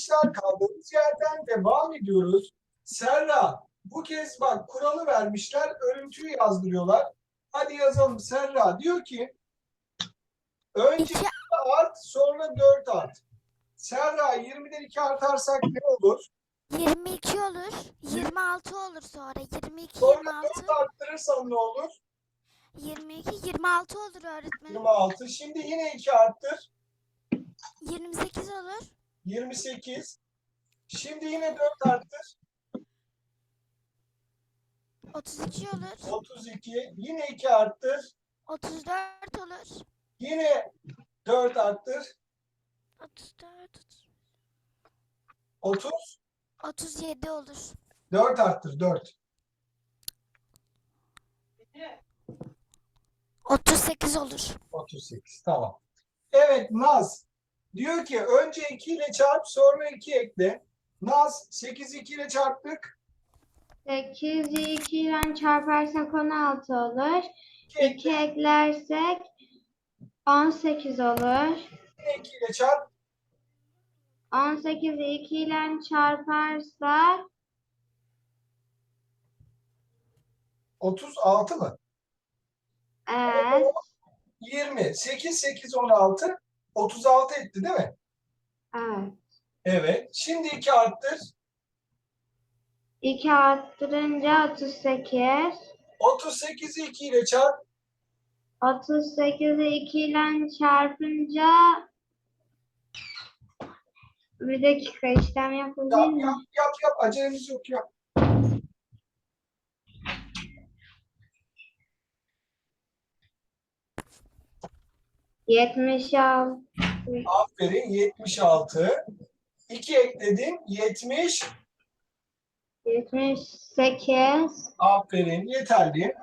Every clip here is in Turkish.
Arkadaşlar kaldığımız yerden devam ediyoruz. Serra bu kez bak kuralı vermişler. Örüntüyü yazdırıyorlar. Hadi yazalım Serra. Diyor ki önce İki 2 art sonra 4 art. Serra 20'den 2 artarsak ne olur? 22 olur. 26 olur sonra. 22, Sonra 26. 4 arttırırsam ne olur? 22, 26 olur öğretmenim. 26. Şimdi yine 2 arttır. 28 olur. 28. Şimdi yine 4 arttır. 32 olur. 32. Yine 2 arttır. 34 olur. Yine 4 arttır. 34, 30. 37 olur. 4 arttır 4. 38 olur. 38 tamam. Evet Naz diyor ki önce 2 ile çarp sonra 2 ekle. Naz 8 2 ile çarptık. 8'i 2 ile çarparsak 16 olur. 2 ekle 2 eklersek 18 olur. yine 2 ile çarp. 18'i 2 ile çarparsak 36 mı? evet, 20. 8 8 16 36 etti değil mi? evet. Evet. Şimdi 2 arttır. 2 arttırınca 38. 38'i 2 ile çarp. 38'i 2 ile çarpınca bir dakika işlem yapıldı Yap yap yap yap. Acelemiz yok yap. Yetmiş altı. Aferin 76. 2 ekledin 70. 78. Aferin yeterli.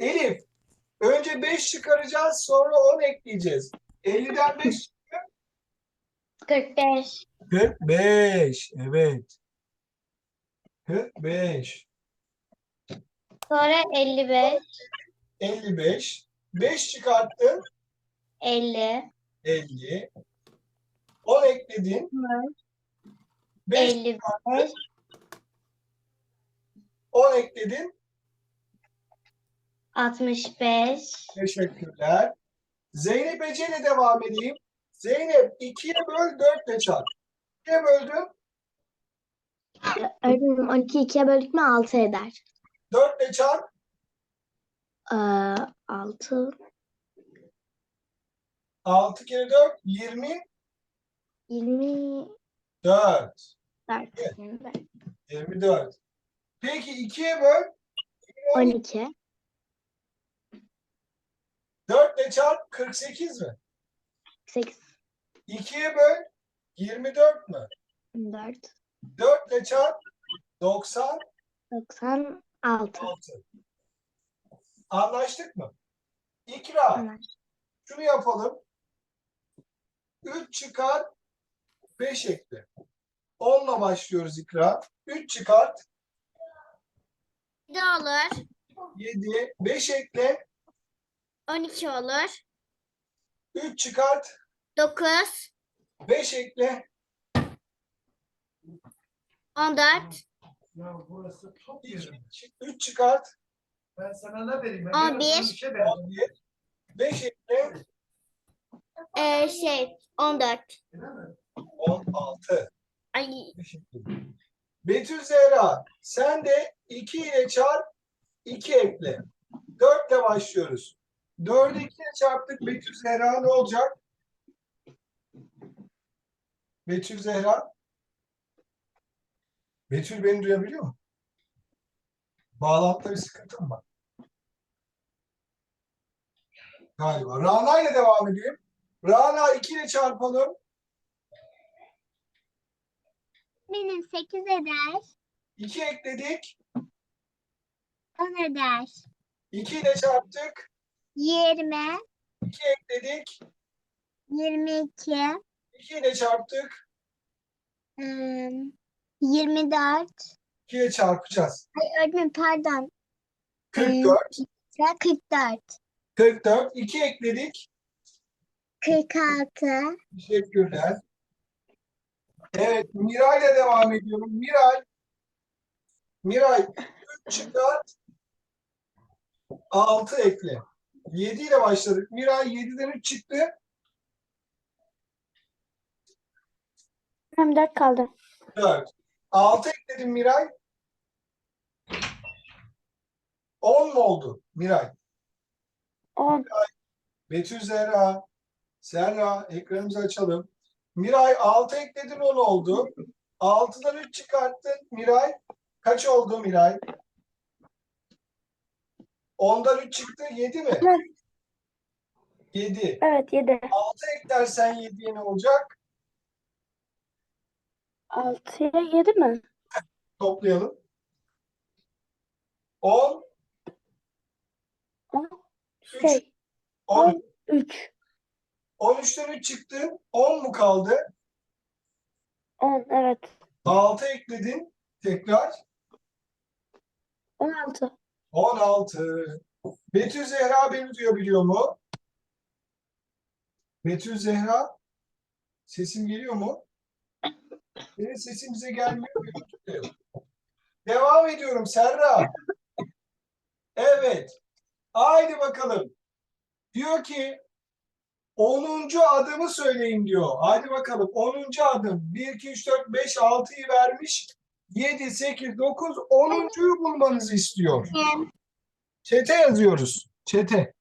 Elif önce 5 çıkaracağız sonra 10 ekleyeceğiz. 50'den 5 45. 45 evet. 45 Sonra 55. 55 5 çıkarttın 50. 50 10 ekledin 5 55. 10 ekledin 65. teşekkürler. Zeynep Ece ile devam edeyim. Zeynep 2'ye böl 4 ile çarp. 2'ye böldüm Öğretmenim 12 ikiye böldük mü 6 eder. 4 ile çarp Ee, 6, 6 kere 4 20 24. 4 Evet. 24. Peki 2'ye böl 12, 4 ile çarp 48 mi? 8, 2'ye böl 24 mü? 4, 4 ile çarp 96. 96. Anlaştık mı? İkra. Anlaştık. Şunu yapalım. 3 çıkar 5 ekle. 10 ile başlıyoruz ikra. 3 çıkart 7 olur. 7. 5 ekle. 12 olur. 3 çıkart 9, 5 ekle. 14, Ya burası çok 3 çıkart Ben sana ne vereyim? Ben On biraz sana bir. bir şey vereyim. 11. 5 ekle. Ee, şey 14. Değil mi? 16. Ay. Betül Zehra sen de 2 ile çarp 2 ekle. 4 ile başlıyoruz. 4'ü 2 ile çarptık Betül Zehra ne olacak? Betül Zehra. Betül beni duyabiliyor mu? Bağlantıda bir sıkıntı mı var? Galiba. Rana ile devam edeyim. Rana 2 ile çarpalım. benim 8 eder. 2 ekledik. 10 eder. 2 ile çarptık. 20, 2 ekledik. 22, 2 ile çarptık. ım, 24. 2 ile çarpacağız. Ay öğretmenim pardon. 44. Ya 44. 44. 2 ekledik. 46. Teşekkürler. Evet, Miray'la devam ediyorum. Miray. Miray 3 çıkart 6 ekle. 7 ile başladık. Miray 7'den 3 çıktı. Hem 4 kaldı. 4. 6 ekledim Miray. 10 mu oldu Miray? 10. Betül Zehra. Serra ekranımızı açalım. Miray 6 ekledin 10 oldu. 6'dan 3 çıkarttın Miray. Kaç oldu Miray? 10'dan 3 çıktı 7 mi? Evet. 7. Evet 7. 6 eklersen 7'ye ne olacak? 6'ya 7 mi? Toplayalım. 10, Üç. Şey 10, 13. 13'ten 3 çıktı. 10 mu kaldı? 10 evet. 6 ekledin. Tekrar. 16. 16. Betül Zehra beni duyabiliyor mu? Betül Zehra sesim geliyor mu? Benim sesim bize gelmiyor. Devam ediyorum Serra. Evet. Haydi bakalım. Diyor ki 10. adımı söyleyin diyor. Haydi bakalım 10. adım. 1, 2, 3, 4, 5, 6'yı vermiş. 7, 8, 9, 10'uncuyu bulmanızı istiyor. Çete yazıyoruz. Çete.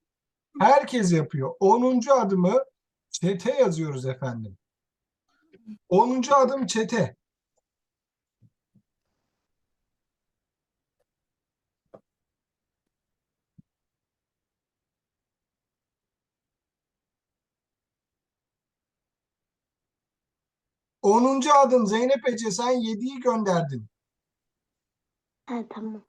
Herkes yapıyor. 10. adımı çete yazıyoruz efendim. 10. adım çete. Onuncu adım Zeynep Ece sen 7'yi gönderdin. Ha tamam.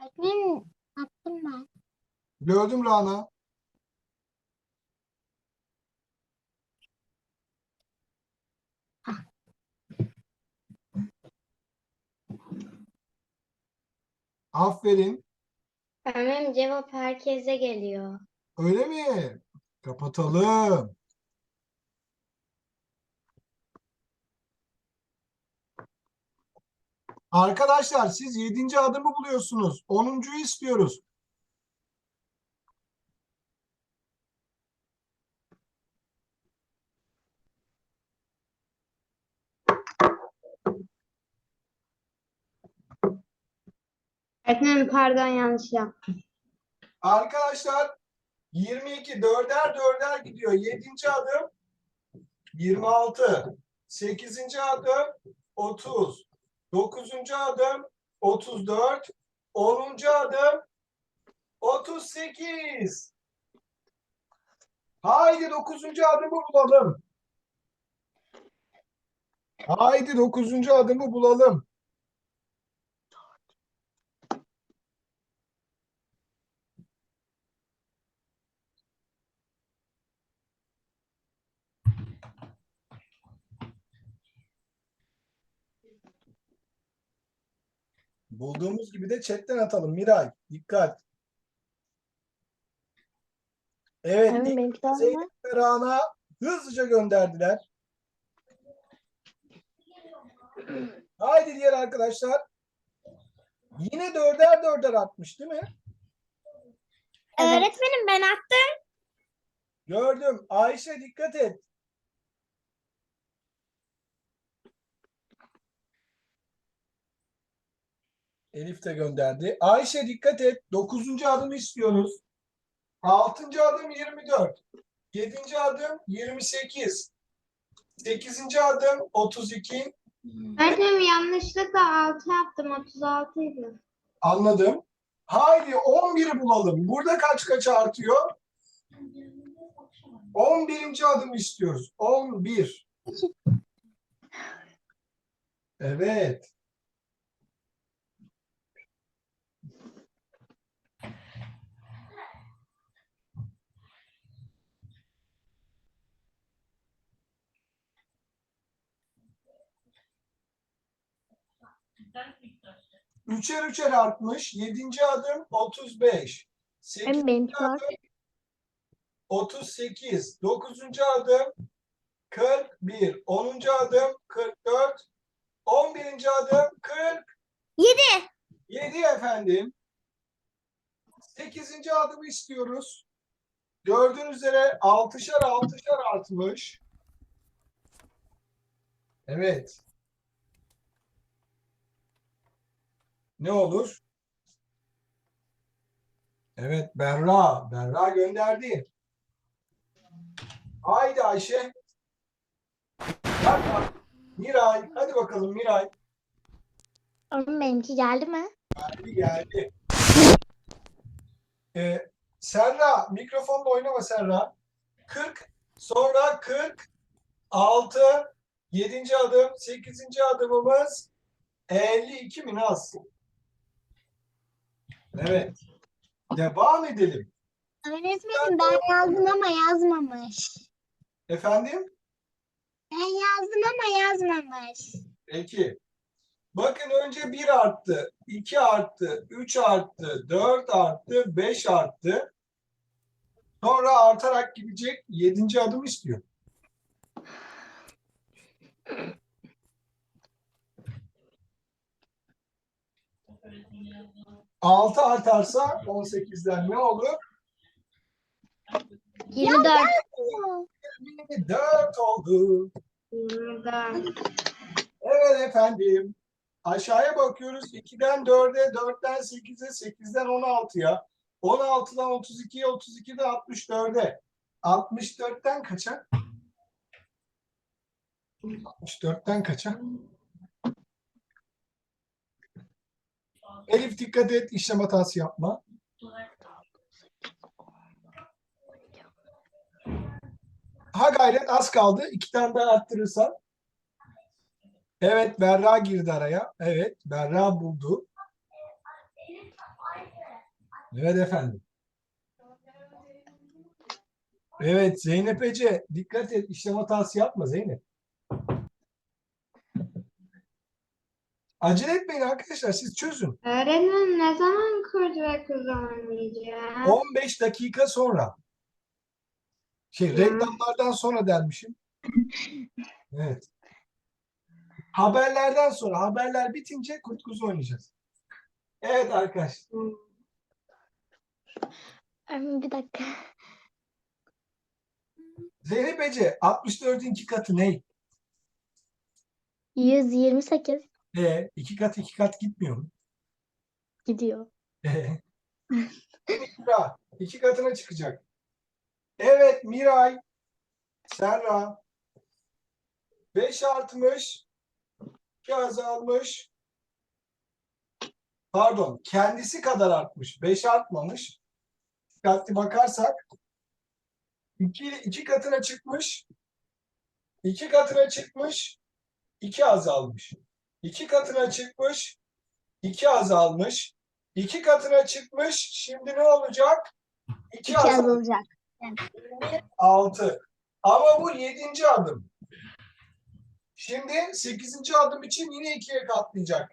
Öğretmenim attım ben. Gördüm Rana. Aferin. Öğretmenim cevap herkese geliyor. Öyle mi? Kapatalım. Arkadaşlar siz yedinci adımı buluyorsunuz. Onuncuyu istiyoruz. Öğretmenim pardon yanlış yaptım. Arkadaşlar 22 dörder dörder gidiyor. Yedinci adım 26. Sekizinci adım 30. Dokuzuncu adım 34. Onuncu adım 38. Haydi dokuzuncu adımı bulalım. Haydi dokuzuncu adımı bulalım. Bulduğumuz gibi de chatten atalım. Miray, dikkat. Evet, Evet Zeynep ve Rana hızlıca gönderdiler. Haydi diğer arkadaşlar. Yine dörder dörder atmış değil mi? Evet. Öğretmenim ben attım. Gördüm. Ayşe dikkat et. Elif de gönderdi. Ayşe dikkat et. Dokuzuncu adımı istiyoruz. Altıncı adım 24. Yedinci adım 28. Sekizinci adım 32. Öğretmenim yanlışlıkla 6 yaptım. 36 idi. Anladım. Haydi 11'i bulalım. Burada kaç kaç artıyor? 11. adım istiyoruz. 11. Evet. Üçer üçer artmış. Yedinci adım 35. Sekizinci Hem benimki var. adım 38. Dokuzuncu adım 41. Onuncu adım 44. On birinci adım 40. Yedi. 7 efendim. Sekizinci adımı istiyoruz. Gördüğünüz üzere altışar altışar artmış. Evet. Ne olur? Evet Berra. Berra gönderdi. Haydi Ayşe. Bak, bak. Miray. Hadi bakalım Miray. Oğlum benimki geldi mi? Geldi geldi. Ee, Serra mikrofonla oynama Serra. 40 sonra 46 7. adım 8. adımımız 52 mi Naz? Evet. Devam edelim. Öğretmenim ben yazdım ama yazmamış. Efendim? Ben yazdım ama yazmamış. Peki. Bakın önce 1 arttı, 2 arttı, 3 arttı, 4 arttı, 5 arttı. Sonra artarak gidecek 7. adım istiyor. Altı artarsa 18'den ne olur? 24. 4 oldu. Evet efendim. Aşağıya bakıyoruz. 2'den 4'e, 4'ten 8'e, 8'den 16'ya. 16'dan 32'ye, 32'den 64'e. 64'ten kaça? 64'ten kaça? Elif dikkat et, işlem hatası yapma. Ha gayret az kaldı. İki tane daha arttırırsan. Evet Berra girdi araya. Evet Berra buldu. Evet efendim. Evet Zeynep Ece dikkat et işlem hatası yapma Zeynep. Acele etmeyin arkadaşlar siz çözün. Öğretmenim ne zaman kurt ve kuzu oynayacağız? 15 dakika sonra. Şey reklamlardan sonra dermişim. Evet. Haberlerden sonra haberler bitince kurt kuzu oynayacağız. Evet arkadaşlar. Bir dakika. Zeynep Ece 64'ün iki katı ne? 128 E, iki kat iki kat gitmiyor mu? gidiyor. E. Mira, iki katına çıkacak. Evet Miray, Serra. 5 artmış, 2 azalmış. Pardon, kendisi kadar artmış. 5 artmamış. Dikkatli bakarsak 2 iki katına çıkmış. 2 katına çıkmış. 2 azalmış. 2 katına çıkmış. 2 azalmış. 2 katına çıkmış. Şimdi ne olacak? 2 2 azalmış. azalacak. 6. Ama bu 7. adım. Şimdi 8. adım için yine 2'ye katlayacak.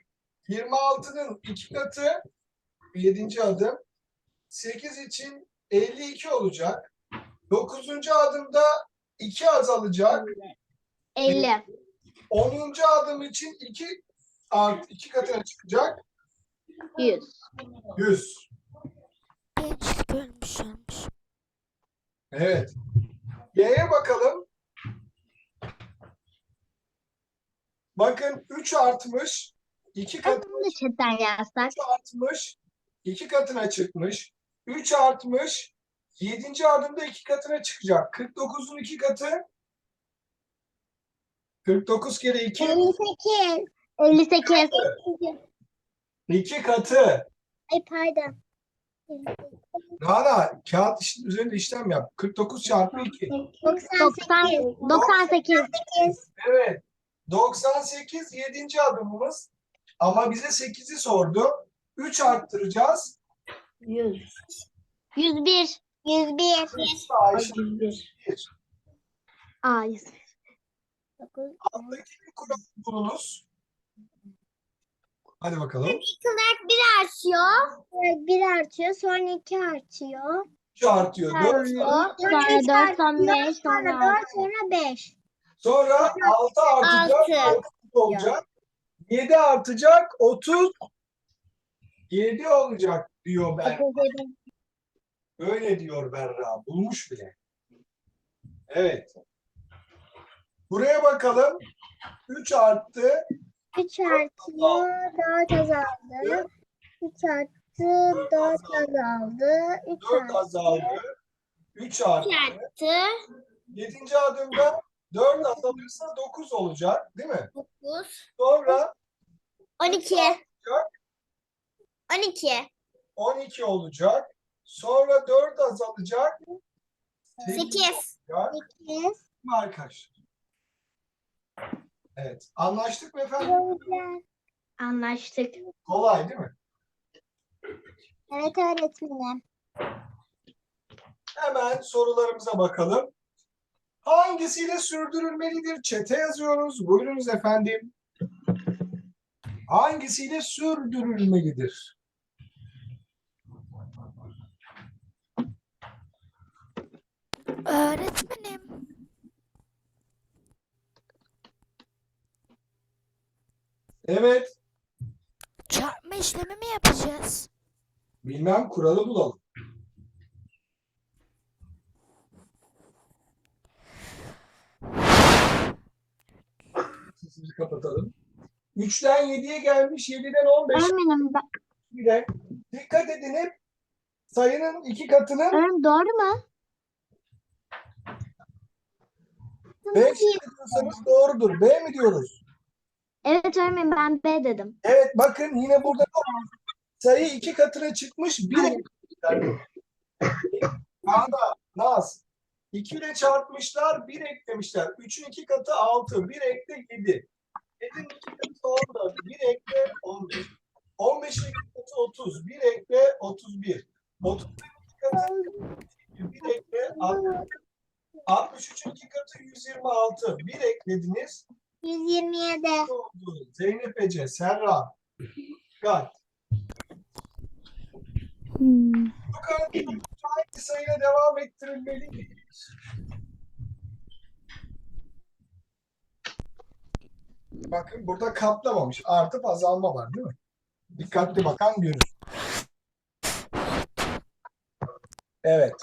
26'nın 2 katı 7. adım. 8 için 52 olacak. 9. adımda 2 azalacak. 50. 10. adım için 2 art 2 katına çıkacak. 100. 100. Gençlik ölmüş olmuş. Evet. Y'ye bakalım. Bakın 3 artmış. 2 katı Bunu da chatten yazsak. 3 artmış, 2 katına çıkmış. 3 artmış, 7. adımda 2 katına çıkacak. 49'un 2 katı 49 kere 2 58. 58. 2 katı. Ay pardon. Rana kağıt iş- üzerinde işlem yap. 49 çarpı 2. 98. 98. Evet. 98 7. adımımız. Ama bize 8'i sordu. 3 arttıracağız. 100. 101. 101. Ayşe 101. Aa 101. alttaki bir kural bulunuz. Hadi bakalım. İlk olarak bir artıyor. Bir artıyor. Sonra iki artıyor. 3 artıyor 4. Sonra üç dört, sonra artıyor, beş, Sonra sonra dört, sonra beş. Sonra 6 artacak. Altı. 30 olacak. 7 artacak. 30 7 olacak diyor ben. Öyle diyor Berra. Bulmuş bile. Evet. Buraya bakalım. 3 arttı. Üç artıyor. Dört azaldı. Üç arttı. Dört azaldı. Üç 4 arttı. azaldı. 3 arttı. Arttı. 7. adımda 4 azalırsa 9 olacak. Değil mi? 9. Sonra 12. 12. 12 olacak. Sonra 4 azalacak. 8. olacak. Sekiz. Arkadaşlar. Evet. Anlaştık mı efendim? Anlaştık. Kolay değil mi? Evet öğretmenim. Hemen sorularımıza bakalım. Hangisiyle sürdürülmelidir? Çete yazıyoruz. Buyurunuz efendim. Hangisiyle sürdürülmelidir? Öğretmenim. Evet. Çarpma işlemi mi yapacağız? Bilmem kuralı bulalım. Sesimizi kapatalım. 3'ten 7'ye gelmiş, 7'den 15'e Öğretmenim, ben- bile. Dikkat edin hep sayının iki katının öğretmenim doğru mu? 5 diyorsanız doğrudur. B mi diyoruz? Evet öğretmenim ben B dedim. Evet bakın yine burada sayı iki katına çıkmış. Bir. Kanda, Naz. 2 ile çarpmışlar, bir eklemişler. 3'ün iki katı 6, bir ekle 7. 7'nin iki katı 14, bir ekle 15. 15'in iki katı 30, bir ekle 31. 31'in iki katı bir ekle 60. 63'ün iki katı 126, bir eklediniz. 127. oldu. Zeynep Ece, Serra, Gat. Yukarıda hangi sayıyla devam ettirilmeli? Bakın burada katlamamış. Artıp azalma var değil mi? Dikkatli bakan görür. Evet.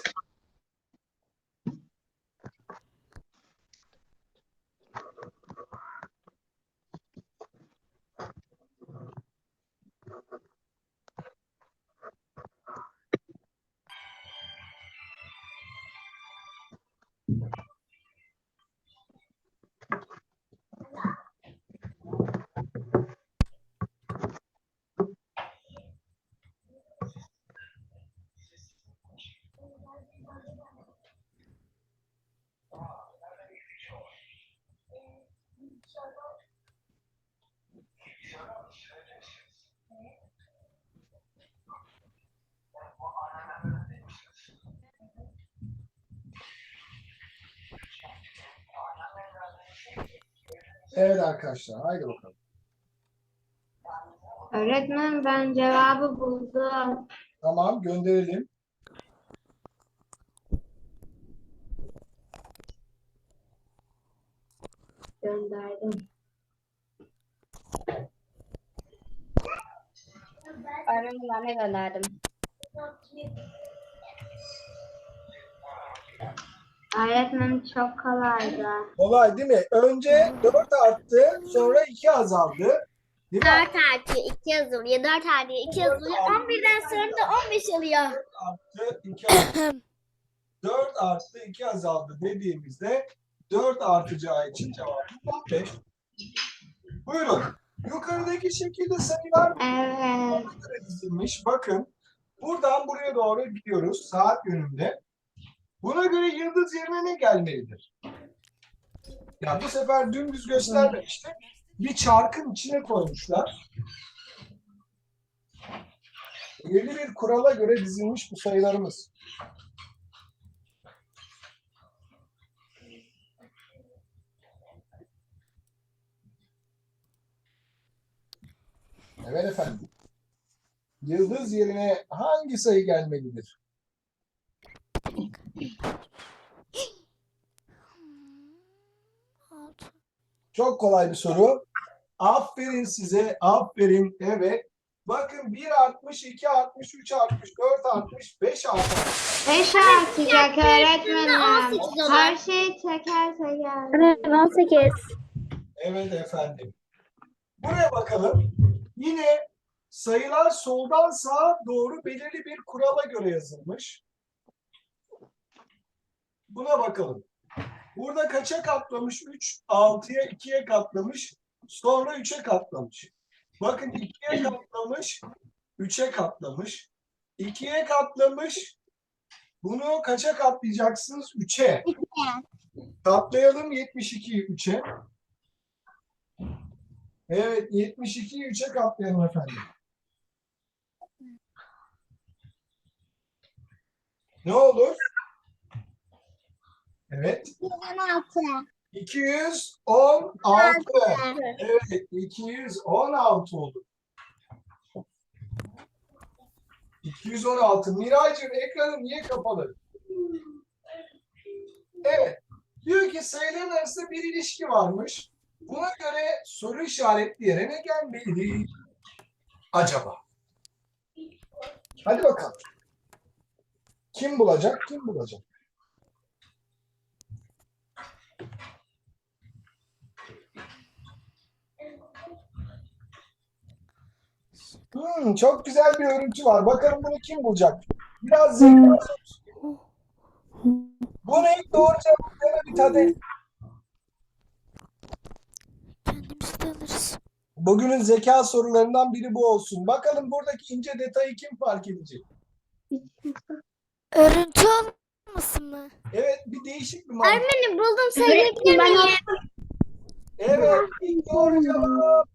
Evet arkadaşlar. Haydi bakalım. Öğretmen ben cevabı buldum. Tamam gönderelim. Gönderdim. Öğretmen ben de gönderdim. Öğretmenim çok kolaydı. Kolay değil mi? Önce 4 arttı, sonra 2 azaldı. Değil mi? 4 artıyor 2 yazılıyor. 4 artıyor 2 yazılıyor. 11'den sonra da 15 oluyor. arttı, 2 arttı. 4 arttı, 2 azaldı dediğimizde 4 artacağı için cevabımız 15. Buyurun. Yukarıdaki şekilde sayılar Evet. dizilmiş. Bakın. Buradan buraya doğru gidiyoruz saat yönünde. Buna göre yıldız yerine ne gelmelidir? Ya bu sefer dümdüz göstermemiştim. Bir çarkın içine koymuşlar. Belirli bir kurala göre dizilmiş bu sayılarımız. Evet efendim. Yıldız yerine hangi sayı gelmelidir? Çok kolay bir soru. Aferin size. Aferin. Evet. Bakın 1 artmış, 2 artmış, 3 artmış, 4 artmış, 5 artmış. 5 artacak öğretmenim. 18 olur. Her şeyi teker teker. Evet 18. Evet efendim. Buraya bakalım. Yine sayılar soldan sağa doğru belirli bir kurala göre yazılmış. Buna bakalım. Burada kaça katlamış? 3, 6'ya 2'ye katlamış. Sonra 3'e katlamış. Bakın 2'ye katlamış, 3'e katlamış. 2'ye katlamış. Bunu kaça katlayacaksınız? 3'e. Katlayalım 72'yi 3'e. Evet, 72'yi 3'e katlayalım efendim. Ne olur? Evet, 16. 216. Evet, 216 oldu. 216. Miraycığım ekranın niye kapalı? Evet. Diyor ki sayıların arasında bir ilişki varmış. Buna göre soru işaretli yere ne gelmeli? Acaba? Hadi bakalım. Kim bulacak? Kim bulacak? Hmm, çok güzel bir örüntü var. Bakalım bunu kim bulacak? Biraz zeka sorusu. Bunu ilk doğru cevaplayana bir tane Kendimiz de alırız. Bugünün zeka sorularından biri bu olsun. Bakalım buradaki ince detayı kim fark edecek? Örüntü olmasın mı? Evet, bir değişik bir mantık. Öğretmenim buldum Ben miyim? Evet, ilk doğru cevap.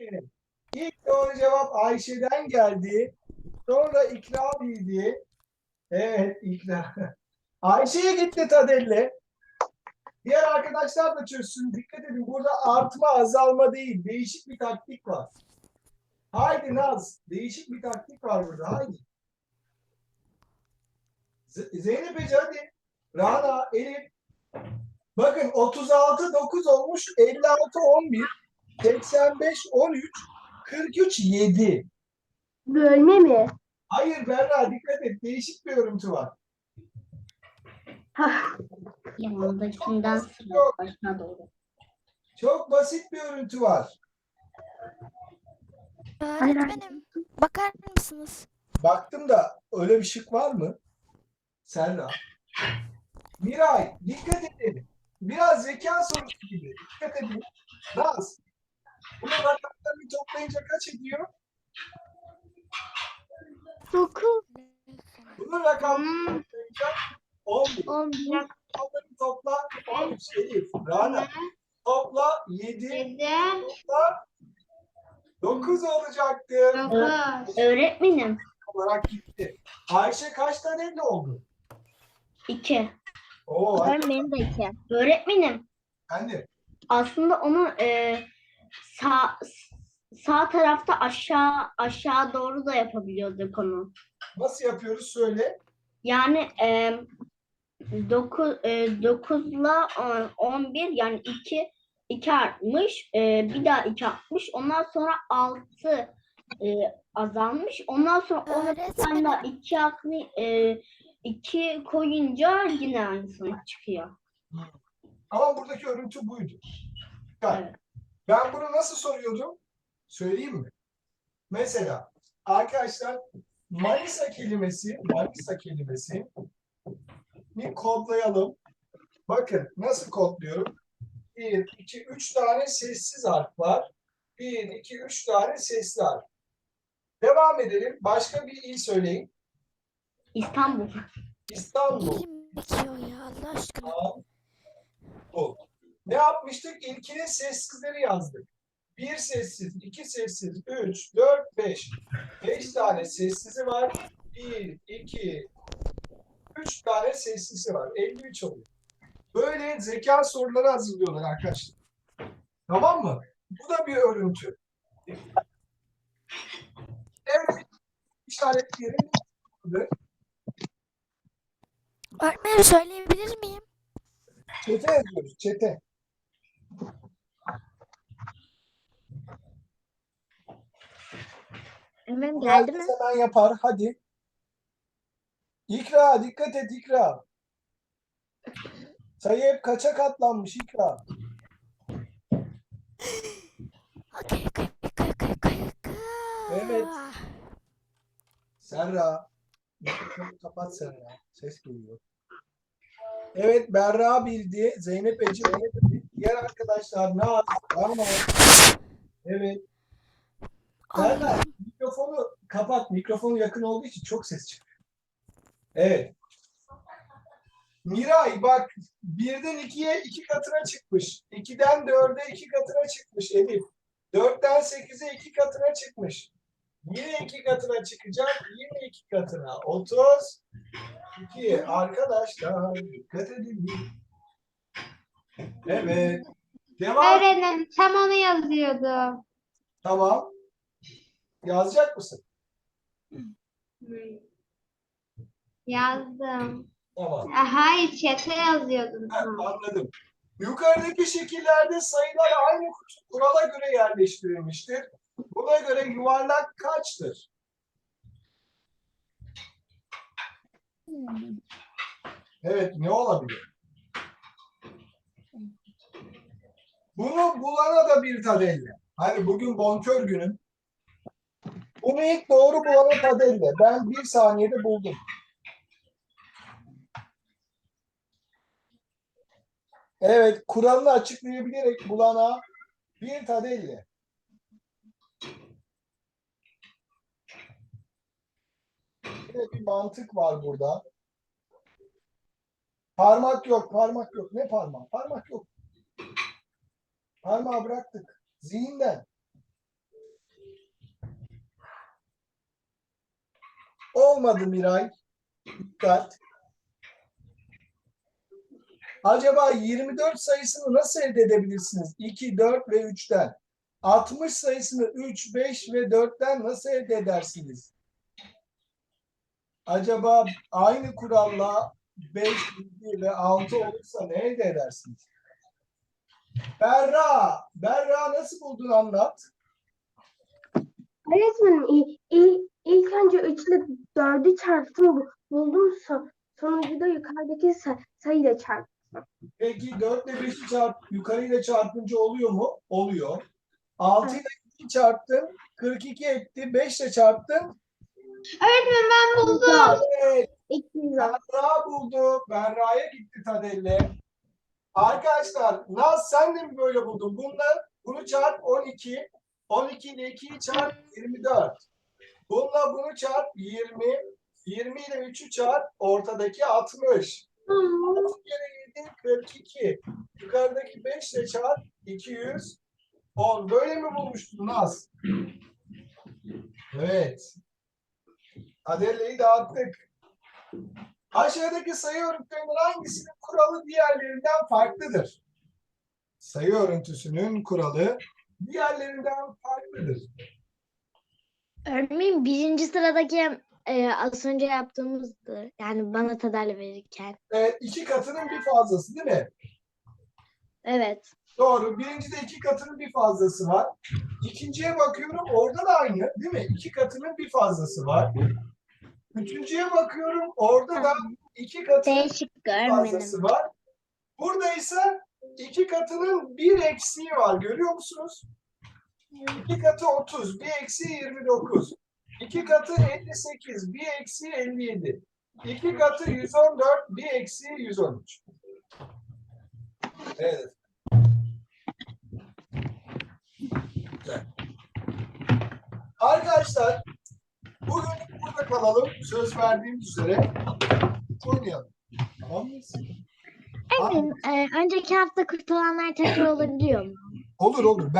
Evet, İlk doğru cevap Ayşe'den geldi. Sonra İkra bildi. Evet, İkra. Ayşe'ye gitti Tadelle. Diğer arkadaşlar da çözsün. Dikkat edin burada artma azalma değil. Değişik bir taktik var. Haydi Naz. Değişik bir taktik var burada. Haydi. Z- Zeynep Ece hadi. Rana, Elif. Bakın 36 9 olmuş. 56 11. 85 13. 43 7. Bölme mi? Hayır Berra dikkat et. Değişik bir örüntü var. Yanındakinden Yok. başına doğru. Çok basit bir örüntü var. hayır. Öğretmenim bakar mısınız? Baktım da öyle bir şık var mı? Serra. Miray dikkat edin. Biraz zeka sorusu gibi. Dikkat edin. Naz. Bunu rakamlarını toplayınca kaç ediyor? 9. Bunun rakamlarını toplayınca 11. 11. Rakamlarını topla 13. Elif. Rana. Topla 7. 7. Topla 9 olacaktı. 9. Öğretmenim. olarak gitti. Ayşe kaç tane oldu? 2. Oo, hadi Benim de 2. Öğretmenim. efendim. Aslında onu e, sağ sağ tarafta aşağı aşağı doğru da yapabiliyorduk onu. Nasıl yapıyoruz söyle. Yani e, 9 e, 9 ile 11 yani 2 2 artmış. E, bir daha 2 artmış. Ondan sonra 6 e, azalmış. Ondan sonra ona bir tane daha 2 aklı e, 2 koyunca yine aynısını çıkıyor. Ama buradaki örüntü buydu. Dikkat. Evet. Ben bunu nasıl soruyordum? Söyleyeyim mi? Mesela arkadaşlar Manisa kelimesi, Manisa kelimesi bir kodlayalım. Bakın nasıl kodluyorum? 1, 2, 3 tane sessiz harf var. 1, 2, 3 tane sesli harf. Devam edelim. Başka bir il söyleyin. İstanbul. İstanbul. Kim bitiyor ya Allah aşkına? Bu. Ne yapmıştık? İlkinin sessizleri yazdık. Bir sessiz, iki sessiz, üç, dört, beş. Beş tane sessizi var. Bir, iki, üç tane sessizi var. 53 oluyor. Böyle zeka soruları hazırlıyorlar arkadaşlar. Tamam mı? Bu da bir örüntü. Evet. İşaretleyelim. Öğretmenim söyleyebilir miyim? Çete yazıyoruz. Çete. Hemen geldi mi? Herkes hemen yapar. Hadi. İkra dikkat et İkra. Sayı hep kaça katlanmış İkra? Okey, okey, okey, okey, okey, okey. Evet. Serra. Mikrofonu kapat Serra. Ses geliyor. Evet Berra bildi. Zeynep Ece. Diğer arkadaşlar Naz. Rana. Evet. Serra mikrofonu kapat. Mikrofonu yakın olduğu için çok ses çıkıyor. Evet. Miray bak birden ikiye iki katına çıkmış. İkiden dörde iki katına çıkmış Elif. Dörtten sekize iki katına çıkmış. Yine iki katına çıkacak. Yine iki katına. 30. 2. Arkadaşlar dikkat edin. Evet. Devam. Öğretmenim tam onu yazıyordum. Tamam. Yazacak mısın? Yazdım. Tamam. Hayır çete yazıyordum. Ha, anladım. Yukarıdaki şekillerde sayılar aynı kurala göre yerleştirilmiştir. Buna göre yuvarlak kaçtır? Evet, ne olabilir? Bunu bulana da bir tadelle. Hani bugün bonkör günüm. Bunu ilk doğru bulana tadelle. Ben bir saniyede buldum. Evet, kuralını açıklayabilerek bulana bir tadelle. Yine bir mantık var burada. Parmak yok, parmak yok. Ne parmak? Parmak yok. Parmağı bıraktık. Zihinden. Olmadı Miray. Dikkat. Acaba 24 sayısını nasıl elde edebilirsiniz? 2, 4 ve 3'ten. 60 sayısını 3, 5 ve 4'ten nasıl elde edersiniz? Acaba aynı kuralla 5, 7 ve 6 olursa ne elde edersiniz? Berra, Berra nasıl buldun anlat. Öğretmenim ilk, ilk, ilk önce 3 ile 4'ü çarptım bu- buldum. So, sonucu da yukarıdaki sa- sayıyla çarptım. Peki 4 ile 5'i çarp, yukarıyla çarpınca oluyor mu? Oluyor. 6 ile 2 çarptın, 42 etti. 5 ile çarptın. Öğretmenim ben buldum. Evet, 200 Berra buldu. Berra'ya gitti Tadelle. Arkadaşlar, Naz sen de mi böyle buldun? Bununla, bunu çarp 12. 12 ile 2'yi çarp 24. Bununla bunu çarp 20. 20 ile 3'ü çarp ortadaki 60. 6 kere 7 42. Yukarıdaki 5 ile çarp 200. 10. Böyle mi bulmuştun Naz? Evet. Adelle'yi dağıttık. Aşağıdaki sayı örüntülerinin hangisinin kuralı diğerlerinden farklıdır? Sayı örüntüsünün kuralı diğerlerinden farklıdır. Örneğin birinci sıradaki e, az önce yaptığımızdı. Yani bana tadalli verirken. Evet, iki katının bir fazlası değil mi? Evet. Doğru. Birincide iki katının bir fazlası var. İkinciye bakıyorum orada da aynı değil mi? İki katının bir fazlası var. Üçüncüye bakıyorum orada da iki katının fazlası var. Burada ise iki katının bir eksiği var. Görüyor musunuz? İki katı 30, bir eksiği 29. İki katı 58, bir eksiği 57. İki katı 114, bir eksiği 113. Evet. Güzel. Arkadaşlar bugün burada kalalım. Söz verdiğim üzere oynayalım. Tamam mıyız? Örneğin e, önceki hafta kurtulanlar tekrar olabiliyor mu? Olur olur.